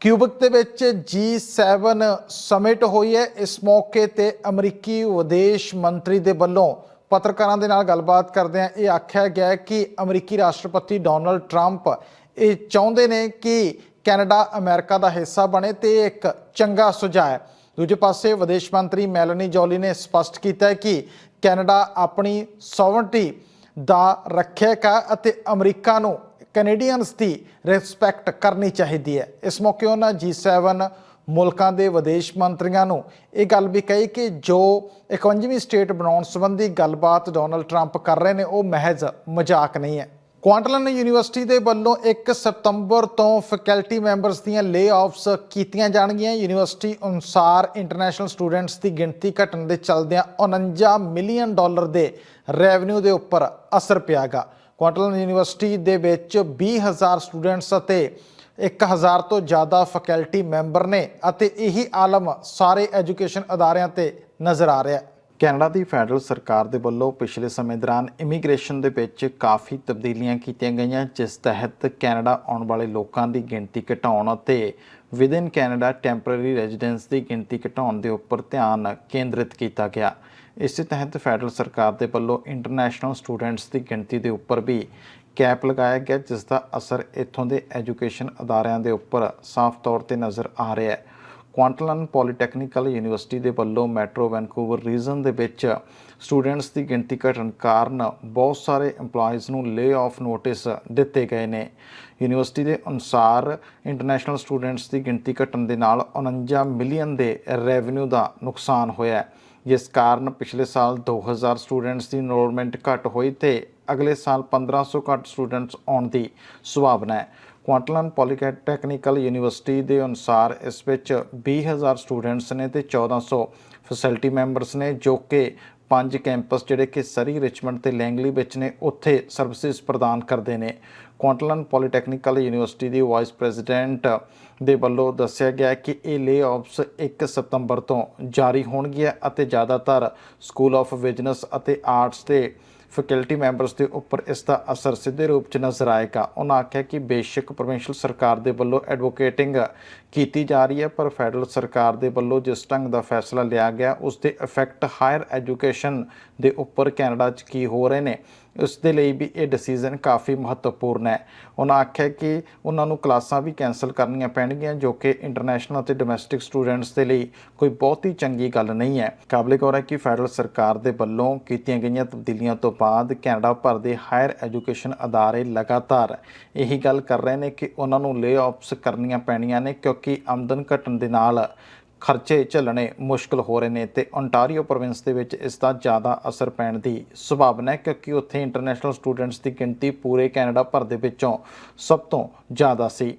Quebec ਦੇ ਵਿੱਚ G7 summit ਹੋਈ ਹੈ। ਇਸ ਮੌਕੇ ਤੇ ਅਮਰੀਕੀ ਵਿਦੇਸ਼ ਮੰਤਰੀ ਦੇ ਵੱਲੋਂ ਪੱਤਰਕਾਰਾਂ ਦੇ ਨਾਲ ਗੱਲਬਾਤ ਕਰਦਿਆਂ ਇਹ ਆਖਿਆ ਗਿਆ ਕਿ ਅਮਰੀਕੀ ਰਾਸ਼ਟਰਪਤੀ ਡੋਨਲਡ ਟਰੰਪ ਇਹ ਚਾਹੁੰਦੇ ਨੇ ਕਿ ਕੈਨੇਡਾ ਅਮਰੀਕਾ ਦਾ ਹਿੱਸਾ ਬਣੇ ਤੇ ਇਹ ਇੱਕ ਚੰਗਾ ਸੁਝਾਅ ਹੈ। ਦੂਜੇ ਪਾਸੇ ਵਿਦੇਸ਼ ਮੰਤਰੀ ਮੈਲਨੀ ਜੋਲੀ ਨੇ ਸਪਸ਼ਟ ਕੀਤਾ ਕਿ ਕੈਨੇਡਾ ਆਪਣੀ ਸੋਵਰਨਟੀ ਦਾ ਰੱਖਿਅਕ ਹੈ ਅਤੇ ਅਮਰੀਕਾ ਨੂੰ ਕੈਨੇਡੀਅਨਸ ਦੀ ਰਿਸਪੈਕਟ ਕਰਨੀ ਚਾਹੀਦੀ ਹੈ। ਇਸ ਮੌਕੇ ਉਹਨਾਂ G7 ਮੁਲਕਾਂ ਦੇ ਵਿਦੇਸ਼ ਮੰਤਰੀਆਂ ਨੂੰ ਇਹ ਗੱਲ ਵੀ ਕਹੀ ਕਿ ਜੋ 51ਵੀਂ ਸਟੇਟ ਬਣਾਉਣ ਸੰਬੰਧੀ ਗੱਲਬਾਤ ਡੋਨਲਡ ਟਰੰਪ ਕਰ ਰਹੇ ਨੇ, ਉਹ ਮਹਿਜ਼ ਮਜ਼ਾਕ ਨਹੀਂ ਹੈ। ਕੁਆਂਟਲਨ ਯੂਨੀਵਰਸਿਟੀ ਦੇ ਵੱਲੋਂ 1 ਸਤੰਬਰ ਤੋਂ ਫੈਕਲਟੀ ਮੈਂਬਰਸ ਦੀਆਂ ਲੇ-ਆਫਸ ਕੀਤੀਆਂ ਜਾਣਗੀਆਂ। ਯੂਨੀਵਰਸਿਟੀ ਅਨੁਸਾਰ ਇੰਟਰਨੈਸ਼ਨਲ ਸਟੂਡੈਂਟਸ ਦੀ ਗਿਣਤੀ ਘਟਣ ਦੇ ਚਲਦਿਆਂ 49 ਮਿਲੀਅਨ ਡਾਲਰ ਦੇ ਰੈਵਨਿਊ ਦੇ ਉੱਪਰ ਅਸਰ ਪਿਆਗਾ। ਕੁਆਂਟਲਨ ਯੂਨੀਵਰਸਿਟੀ ਦੇ ਵਿੱਚ 20000 ਸਟੂਡੈਂਟਸ ਅਤੇ 1000 ਤੋਂ ਜ਼ਿਆਦਾ ਫੈਕਲਟੀ ਮੈਂਬਰ ਨੇ ਅਤੇ ਇਹੀ ਆਲਮ ਸਾਰੇ ਐਜੂਕੇਸ਼ਨ ਅਦਾਰਿਆਂ ਤੇ ਨਜ਼ਰ ਆ ਰਿਹਾ ਹੈ। ਕੈਨੇਡਾ ਦੀ ਫੈਡਰਲ ਸਰਕਾਰ ਦੇ ਵੱਲੋਂ ਪਿਛਲੇ ਸਮੇਂ ਦੌਰਾਨ ਇਮੀਗ੍ਰੇਸ਼ਨ ਦੇ ਵਿੱਚ ਕਾਫੀ ਤਬਦੀਲੀਆਂ ਕੀਤੀਆਂ ਗਈਆਂ, ਜਿਸ ਤਹਿਤ ਕੈਨੇਡਾ ਆਉਣ ਵਾਲੇ ਲੋਕਾਂ ਦੀ ਗਿਣਤੀ ਘਟਾਉਣ ਅਤੇ ਵਿਦਿਨ ਕੈਨੇਡਾ ਟੈਂਪਰੇਰੀ ਰੈਜ਼ੀਡੈਂਸ ਦੀ ਗਿਣਤੀ ਘਟਾਉਣ ਦੇ ਉੱਪਰ ਧਿਆਨ ਕੇਂਦਰਿਤ ਕੀਤਾ ਗਿਆ। ਇਸੇ ਤਹਿਤ ਫੈਡਰਲ ਸਰਕਾਰ ਦੇ ਵੱਲੋਂ ਇੰਟਰਨੈਸ਼ਨਲ ਸਟੂਡੈਂਟਸ ਦੀ ਗਿਣਤੀ ਦੇ ਉੱਪਰ ਵੀ ਕੈਪ ਲਗਾਇਆ ਗਿਆ ਜਿਸ ਦਾ ਅਸਰ ਇੱਥੋਂ ਦੇ ਐਜੂਕੇਸ਼ਨ ਅਦਾਰਿਆਂ ਦੇ ਉੱਪਰ ਸਾਫ਼ ਤੌਰ ਤੇ ਨਜ਼ਰ ਆ ਰਿਹਾ ਹੈ। ਕੁਆਂਟਲਨ ਪੋਲੀਟੈਕਨੀਕਲ ਯੂਨੀਵਰਸਿਟੀ ਦੇ ਵੱਲੋਂ ਮੈਟਰੋ ਵੈਨਕੂਵਰ ਰੀਜਨ ਦੇ ਵਿੱਚ ਸਟੂਡੈਂਟਸ ਦੀ ਗਿਣਤੀ ਘਟਣ ਕਾਰਨ ਬਹੁਤ ਸਾਰੇ EMPLOYEES ਨੂੰ ਲੇ ਆਫ ਨੋਟਿਸ ਦਿੱਤੇ ਗਏ ਨੇ। ਯੂਨੀਵਰਸਿਟੀ ਦੇ ਅਨੁਸਾਰ ਇੰਟਰਨੈਸ਼ਨਲ ਸਟੂਡੈਂਟਸ ਦੀ ਗਿਣਤੀ ਘਟਣ ਦੇ ਨਾਲ 49 ਮਿਲੀਅਨ ਦੇ ਰੈਵਨਿਊ ਦਾ ਨੁਕਸਾਨ ਹੋਇਆ ਹੈ। ਜਿਸ ਕਾਰਨ ਪਿਛਲੇ ਸਾਲ 2000 ਸਟੂਡੈਂਟਸ ਦੀ ਇਨਰੋਲਮੈਂਟ ਘੱਟ ਹੋਈ ਤੇ ਅਗਲੇ ਸਾਲ 1500 ਘੱਟ ਸਟੂਡੈਂਟਸ ਆਉਣ ਦੀ ਸੰਭਾਵਨਾ ਹੈ। ਕੁਆਂਟਲਨ ਪੋਲੀਟੈਕਨੀਕਲ ਯੂਨੀਵਰਸਿਟੀ ਦੇ ਅਨੁਸਾਰ ਇਸ ਵਿੱਚ 20000 ਸਟੂਡੈਂਟਸ ਨੇ ਤੇ 1400 ਫੈਸਿਲਿਟੀ ਮੈਂਬਰਸ ਨੇ, ਜੋ ਕਿ ਪੰਜ ਕੈਂਪਸ ਜਿਹੜੇ ਕਿ ਸਰੀ, ਰਿਚਮੰਡ ਤੇ ਲੈਂਗਲੀ ਵਿੱਚ ਨੇ, ਉੱਥੇ ਸਰਵਿਸਿਜ਼ ਪ੍ਰਦਾਨ ਕਰਦੇ ਨੇ। ਕੁਆਂਟਲਨ ਪੋਲੀਟੈਕਨੀਕਲ ਯੂਨੀਵਰਸਿਟੀ ਦੀ ਵਾਈਸ ਪ੍ਰੈਜ਼ੀਡੈਂਟ ਦੇ ਵੱਲੋਂ ਦੱਸਿਆ ਗਿਆ ਕਿ ਇਹ ਲੇ-ਆਫਸ 1 ਸਤੰਬਰ ਤੋਂ ਜਾਰੀ ਹੋਣਗੀਆਂ ਅਤੇ ਜ਼ਿਆਦਾਤਰ ਸਕੂਲ ਆਫ ਬਿਜ਼ਨਸ ਅਤੇ ਆਰਟਸ ਦੇ ਫੈਕਲਟੀ ਮੈਂਬਰਸ ਦੇ ਉੱਪਰ ਇਸ ਦਾ ਅਸਰ ਸਿੱਧੇ ਰੂਪ 'ਚ ਨਜ਼ਰ ਆਏਗਾ। ਉਹਨਾਂ ਆਖਿਆ ਕਿ ਬੇਸ਼ੱਕ ਪ੍ਰੋਵਿੰਸ਼ਲ ਸਰਕਾਰ ਦੇ ਵੱਲੋਂ ਐਡਵੋਕੇਟਿੰਗ ਕੀਤੀ ਜਾ ਰਹੀ ਹੈ, ਪਰ ਫੈਡਰਲ ਸਰਕਾਰ ਦੇ ਵੱਲੋਂ ਜਿਸ ਢੰਗ ਦਾ ਫੈਸਲਾ ਲਿਆ ਗਿਆ, ਉਸ ਦੇ ਇਫੈਕਟ ਹਾਇਰ ਐਜੂਕੇਸ਼ਨ ਦੇ ਉੱਪਰ ਕੈਨੇਡਾ 'ਚ ਕੀ ਹੋ ਰਹੇ ਨੇ ਉਸ ਦੇ ਲਈ ਵੀ ਇਹ ਡਿਸੀਜਨ ਕਾਫੀ ਮਹੱਤਵਪੂਰਨ ਹੈ। ਉਹਨਾਂ ਆਖਿਆ ਕਿ ਉਹਨਾਂ ਨੂੰ ਕਲਾਸਾਂ ਵੀ ਕੈਨਸਲ ਕਰਨੀਆਂ ਪੈਣਗੀਆਂ, ਜੋ ਕਿ ਇੰਟਰਨੈਸ਼ਨਲ ਅਤੇ ਡੋਮੈਸਟਿਕ ਸਟੂਡੈਂਟਸ ਦੇ ਲਈ ਕੋਈ ਬਹੁਤ ਹੀ ਚੰਗੀ ਗੱਲ ਨਹੀਂ ਹੈ। ਕਾਬਲੇ ਗੌਰ ਹੈ ਕਿ ਫੈਡਰਲ ਸਰਕਾਰ ਦੇ ਵੱਲੋਂ ਕੀਤੀਆਂ ਗਈਆਂ ਤਬਦੀਲੀਆਂ ਤੋਂ ਬਾਅਦ ਕੈਨੇਡਾ ਭਰ ਦੇ ਹਾਇਰ ਐਜੂਕੇਸ਼ਨ ਅਦਾਰੇ ਲਗਾਤਾਰ ਇਹੀ ਗੱਲ ਕਰ ਰਹੇ ਨੇ ਕਿ ਉਹਨਾਂ ਨੂੰ ਲੇ-ਆਫਸ ਕਰਨੀਆਂ ਪੈਣੀਆਂ ਨੇ, ਕਿਉਂਕਿ ਕਿਉਂਕਿ ਆਮਦਨ ਘਟਣ ਦੇ ਨਾਲ ਖਰਚੇ ਝੱਲਣੇ ਮੁਸ਼ਕਲ ਹੋ ਰਹੇ ਨੇ ਤੇ ਓਨਟਾਰੀਓ ਪ੍ਰੋਵਿੰਸ ਦੇ ਵਿੱਚ ਇਸ ਦਾ ਜ਼ਿਆਦਾ ਅਸਰ ਪੈਣ ਦੀ ਸੰਭਾਵਨਾ ਹੈ ਕਿਉਂਕਿ ਉੱਥੇ ਇੰਟਰਨੈਸ਼ਨਲ ਸਟੂਡੈਂਟਸ ਦੀ ਗਿਣਤੀ ਪੂਰੇ ਕੈਨੇਡਾ ਭਰ ਦੇ ਵਿੱਚੋਂ ਸਭ ਤੋਂ ਜ਼ਿਆਦਾ ਸੀ।